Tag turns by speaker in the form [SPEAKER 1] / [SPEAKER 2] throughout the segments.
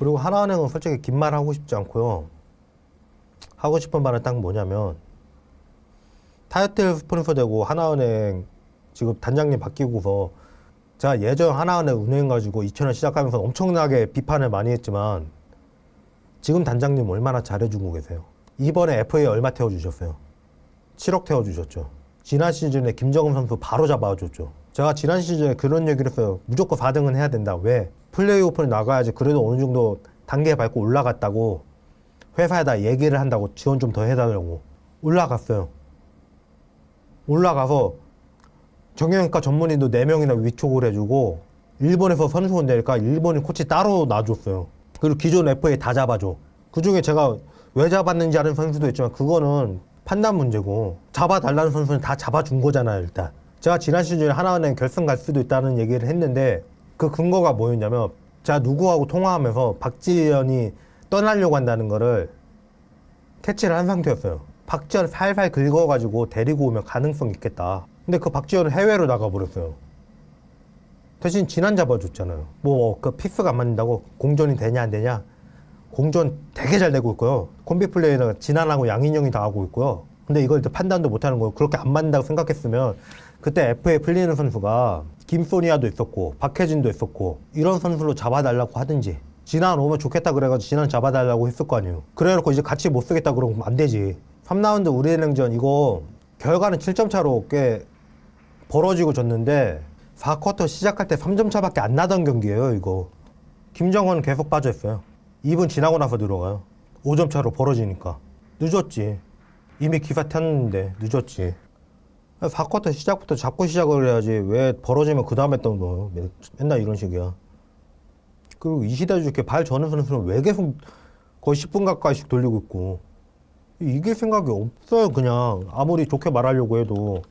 [SPEAKER 1] 그리고 하나은행은 솔직히 긴 말 하고 싶지 않고요. 하고 싶은 말은 딱 뭐냐면 타이틀 스폰서 되고 하나은행 지금 단장님 바뀌고서 제가 예전 하나은행 운행 가지고 2000년 시작하면서 엄청나게 비판을 많이 했지만 지금 단장님 얼마나 잘해주고 계세요. 이번에 FA 얼마 태워주셨어요? 7억 태워주셨죠. 지난 시즌에 김정은 선수 바로 잡아줬죠. 제가 지난 시즌에 그런 얘기를 했어요. 무조건 4등은 해야 된다. 왜? 플레이오프를 나가야지 그래도 어느 정도 단계 밟고 올라갔다고 회사에다 얘기를 한다고 지원 좀 더 해달라고 올라갔어요. 올라가서 정형외과 전문의도 4명이나 위촉을 해주고 일본에서 선수 온다니까 일본인 코치 따로 놔줬어요. 그리고 기존 FA 다 잡아줘. 그 중에 제가 왜 잡았는지 아는 선수도 있지만 그거는 판단 문제고 잡아달라는 선수는 다 잡아준 거잖아요 일단. 제가 지난 시즌에 하나은행 결승 갈 수도 있다는 얘기를 했는데 그 근거가 뭐였냐면 제가 누구하고 통화하면서 박지현이 떠나려고 한다는 거를 캐치를 한 상태였어요. 박지현 살살 긁어가지고 데리고 오면 가능성 있겠다. 근데 그 박지현은 해외로 나가버렸어요. 대신 지난 잡아줬잖아요. 뭐 그 피스가 안 맞는다고 공존이 되냐 안 되냐? 공존 되게 잘 되고 있고요. 콤비 플레이는 진한하고 양인영이 다 하고 있고요. 근데 이걸 판단도 못하는 거예요. 그렇게 안 맞는다고 생각했으면 그때 FA 풀리는 선수가 김소니아도 있었고 박혜진도 있었고 이런 선수로 잡아달라고 하든지 진한 오면 좋겠다 그래가지고 진한 잡아달라고 했을 거 아니에요. 그래놓고 이제 같이 못 쓰겠다 그러면 안 되지. 3라운드 우리은행전 이거 결과는 7점 차로 꽤 벌어지고 졌는데 4쿼터 시작할 때 3점 차밖에 안 나던 경기예요 이거. 김정은 계속 빠져있어요. 2분 지나고 나서 들어가요. 5점 차로 벌어지니까. 늦었지. 이미 기사 탔는데 늦었지. 4쿼터 시작부터 잡고 시작을 해야지. 왜 벌어지면 그 다음에 또 뭐, 맨날 이런 식이야. 그리고 이 시대에 이렇게 발 저는 선수는 왜 계속 거의 10분 가까이씩 돌리고 있고. 이길 생각이 없어요, 그냥. 아무리 좋게 말하려고 해도.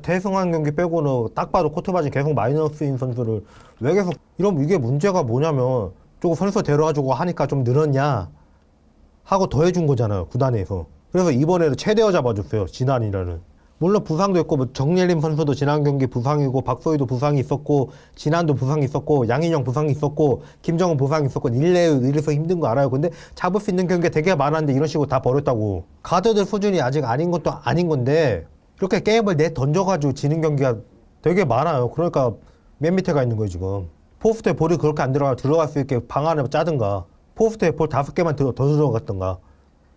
[SPEAKER 1] 대승한 경기 빼고는 딱 봐도 코트바지 계속 마이너스인 선수를 왜 계속 이러면 이게 문제가 뭐냐면 조금 선수 데려와주고 하니까 좀 늘었냐 하고 더 해준 거잖아요 구단에서 그래서 이번에는 최대어 잡아줬어요 지난이라는 물론 부상도 있고 뭐 정예림 선수도 지난 경기 부상이고 박소희도 부상이 있었고 진한도 부상이 있었고 양인영 부상이 있었고 김정은 부상이 있었고 일레 이래서 힘든 거 알아요. 근데 잡을 수 있는 경기가 되게 많았는데 이런 식으로 다 버렸다고. 가드들 수준이 아직 아닌 것도 아닌 건데 이렇게 게임을 내 던져가지고 지는 경기가 되게 많아요. 그러니까 맨 밑에 가 있는 거예요 지금. 포스트에 볼이 그렇게 안 들어가 들어갈 수 있게 방안을 짜든가 포스트에 볼 다섯 개만 더, 더 들어갔던가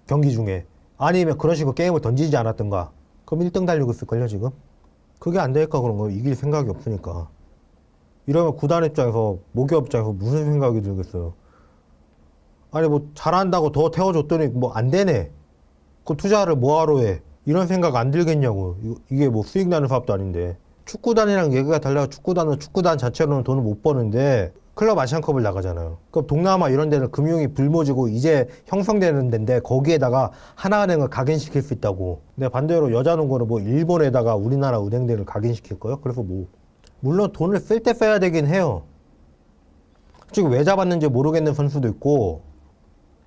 [SPEAKER 1] 경기 중에. 아니면 그런 식으로 게임을 던지지 않았던가 그럼 1등 달리고 있을걸요 지금? 그게 안 되니까 그런 거 이길 생각이 없으니까. 이러면 구단 입장에서 모기업 입장에서 무슨 생각이 들겠어요? 아니 뭐 잘한다고 더 태워줬더니 뭐 안 되네. 그 투자를 뭐하러 해? 이런 생각 안 들겠냐고. 이게 뭐 수익 나는 사업도 아닌데. 축구단이랑 얘기가 달라요. 축구단은 축구단 자체로는 돈을 못 버는데 클럽 아시안컵을 나가잖아요. 그럼 동남아 이런 데는 금융이 불모지고 이제 형성되는 데인데 거기에다가 하나은행을 각인시킬 수 있다고. 근데 반대로 여자농구는 뭐 일본에다가 우리나라 은행들을 각인시킬 거예요? 그래서 뭐. 물론 돈을 쓸 때 써야 되긴 해요. 지금 왜 잡았는지 모르겠는 선수도 있고.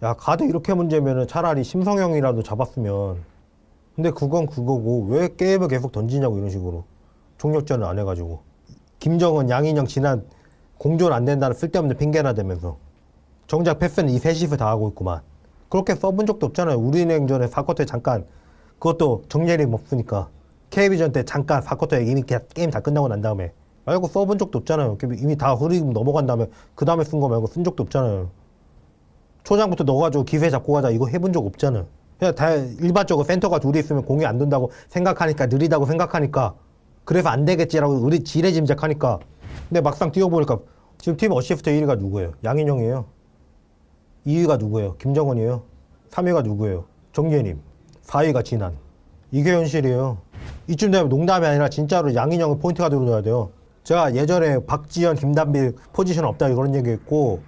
[SPEAKER 1] 야 가드 이렇게 문제면은 차라리 심성형이라도 잡았으면. 근데 그건 그거고 왜 게임을 계속 던지냐고 이런 식으로. 총력전을 안 해가지고. 김정은 양인영 지난 공존 안 된다는 쓸데없는 핑계나 대면서. 정작 패스는 이 셋이서 다 하고 있구만. 그렇게 써본 적도 없잖아요. 우리은행전에 4쿼터에 잠깐. 그것도 정예림 없으니까. KB전 때 잠깐 4쿼터에 이미 게- 게임 다 끝나고 난 다음에. 말고 써본 적도 없잖아요. 이미 다 흐리고 넘어간 다음에 그 다음에 쓴 거 말고 쓴 적도 없잖아요. 초장부터 넣어가지고 기세 잡고 가자. 이거 해본 적 없잖아요. 그냥 다 일반적으로 센터가 둘이 있으면 공이 안 된다고 생각하니까 느리다고 생각하니까 그래서 안 되겠지라고 우리 지레 짐작하니까 근데 막상 뛰어보니까 지금 팀 어시스트 1위가 누구예요? 양인영이에요. 2위가 누구예요? 김정은이에요. 3위가 누구예요? 정예님. 4위가 진한. 이게 현실이에요. 이쯤 되면 농담이 아니라 진짜로 양인영을 포인트가 들어줘야 돼요. 제가 예전에 박지현, 김단빌 포지션 없다 이런 얘기 했고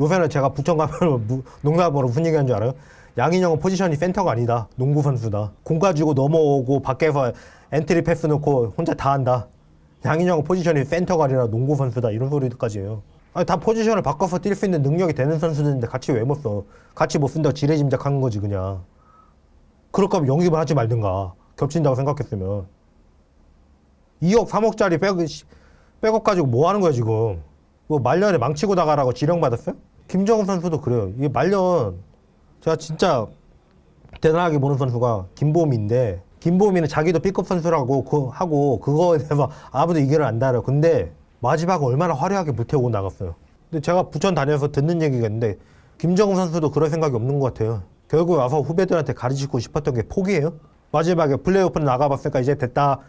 [SPEAKER 1] 요새는 제가 부천 가면 무- 농담으로 무슨 얘기하는 줄 알아요? 양인영은 포지션이 센터가 아니다. 농구 선수다. 공 가지고 넘어오고 밖에서 엔트리 패스 넣고 혼자 다 한다. 양인영은 포지션이 센터가 아니라 농구 선수다. 이런 소리까지 해요. 아니, 다 포지션을 바꿔서 뛸 수 있는 능력이 되는 선수들인데 같이 왜 못 써? 같이 못 쓴다고 지레짐작하는 거지 그냥. 그럴 거면 영입을 하지 말든가. 겹친다고 생각했으면. 2억, 3억짜리 백, 백억 가지고 뭐 하는 거야 지금? 뭐 말년에 망치고 나가라고 지령 받았어요? 김정은 선수도 그래요. 이게 말년 제가 진짜 대단하게 보는 선수가 김보미인데 김보미는 자기도 B급 선수라고 그, 하고 그거에 대해서 아무도 이견을 안 달아요. 근데 마지막에 얼마나 화려하게 불태우고 나갔어요. 근데 제가 부천 다녀서 듣는 얘기가 있는데 김정은 선수도 그런 생각이 없는 것 같아요. 결국 와서 후배들한테 가르치고 싶었던 게 포기예요. 마지막에 플레이오프는 나가봤으니까 이제 됐다.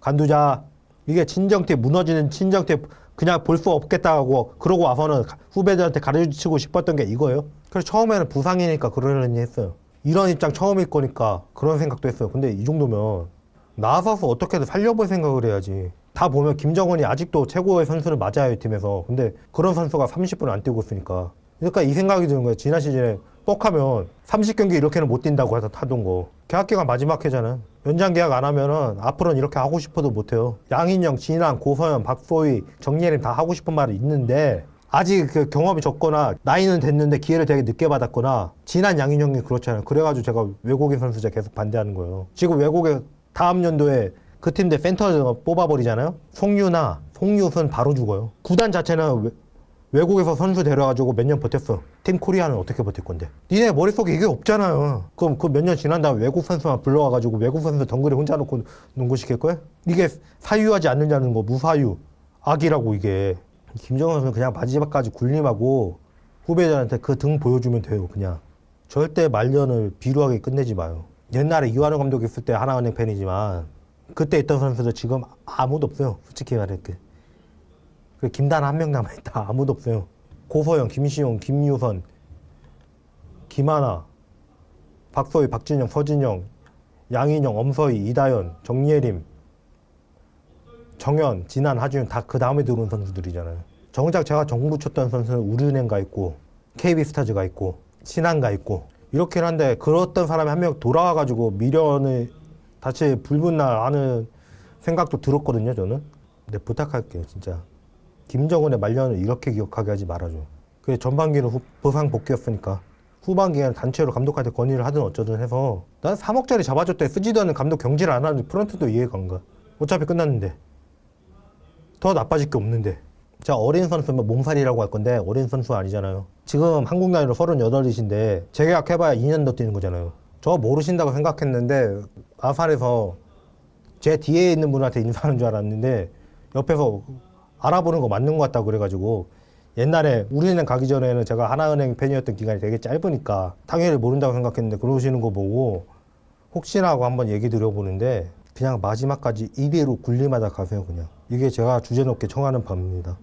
[SPEAKER 1] 간두자. 이게 친정태 무너지는 친정태 그냥 볼 수 없겠다고 그러고 와서는 가- 후배들한테 가르치고 싶었던 게 이거예요. 그래서 처음에는 부상이니까 그러려니 했어요. 이런 입장 처음일 거니까 그런 생각도 했어요. 근데 이 정도면 나서서 어떻게든 살려볼 생각을 해야지. 다 보면 김정은이 아직도 최고의 선수를 맞아요 이 팀에서. 근데 그런 선수가 30분 안 뛰고 있으니까. 그러니까 이 생각이 드는 거예요. 지난 시즌에 뻑하면 30경기 이렇게는 못 뛴다고 해서 타던 거. 계약 기간 마지막 해잖아. 연장 계약 안 하면은 앞으로는 이렇게 하고 싶어도 못 해요. 양인영, 진한, 고서현, 박소희, 정예림 다 하고 싶은 말이 있는데 아직 그 경험이 적거나 나이는 됐는데 기회를 되게 늦게 받았거나 진한 양인영이 그렇잖아요. 그래가지고 제가 외국인 선수자 계속 반대하는 거예요. 지금 외국에 다음 연도에 그 팀들 센터 뽑아버리잖아요. 송유나 송유선 바로 죽어요. 구단 자체는 외, 외국에서 선수 데려가지고 몇 년 버텼어. 팀 코리아는 어떻게 버틸 건데? 니네 머릿속에 이게 없잖아요. 그럼 그 몇 년 지난 다음에 외국 선수만 불러와가지고 외국 선수 덩그리 혼자 놓고 농구 시킬 거야? 이게 사유하지 않느냐는 거 무사유 악이라고 이게. 김정은 선수는 그냥 마지막까지 군림하고 후배들한테 그 등 보여주면 돼요. 그냥 절대 말년을 비루하게 끝내지 마요. 옛날에 이완호 감독 있을 때 하나은행 팬이지만 그때 있던 선수들 지금 아무도 없어요. 솔직히 말할게. 그 김단 한 명 남아있다. 아무도 없어요. 고서영, 김시용, 김유선, 김하나, 박서희, 박진영, 서진영, 양인영, 엄서희, 이다연, 정예림, 정현, 진한, 하준현 다그 다음에 들어온 선수들이잖아요. 정작 제가 정부 쳤던 선수는 우리은행 가 있고 KB스타즈가 있고 신한가 있고 이렇긴 한데 그랬던 사람이 한 명 돌아와가지고 미련을 다시 불붙나 하는 생각도 들었거든요 저는. 근데 부탁할게요 진짜. 김정은의 말년을 이렇게 기억하게 하지 말아줘. 그래 전반기는 후, 부상 복귀였으니까 후반기에는 단체로 감독한테 건의를 하든 어쩌든 해서 난 3억짜리 잡아줬대 쓰지도 않는 감독 경질 안 하는 프런트도 이해가 안 가. 어차피 끝났는데 더 나빠질 게 없는데. 자 어린 선수면 몸살이라고 할 건데 어린 선수 아니잖아요. 지금 한국 나이로 38이신데 재계약 해봐야 2년 더 뛰는 거잖아요. 저 모르신다고 생각했는데 아산에서 제 뒤에 있는 분한테 인사하는 줄 알았는데 옆에서 알아보는 거 맞는 것 같다고 그래가지고 옛날에 우리은행 가기 전에는 제가 하나은행 팬이었던 기간이 되게 짧으니까 당연히 모른다고 생각했는데 그러시는 거 보고 혹시나 하고 한번 얘기 드려보는데 그냥 마지막까지 이대로 군림하다 가세요 그냥. 이게 제가 주제 높게 청하는 바입니다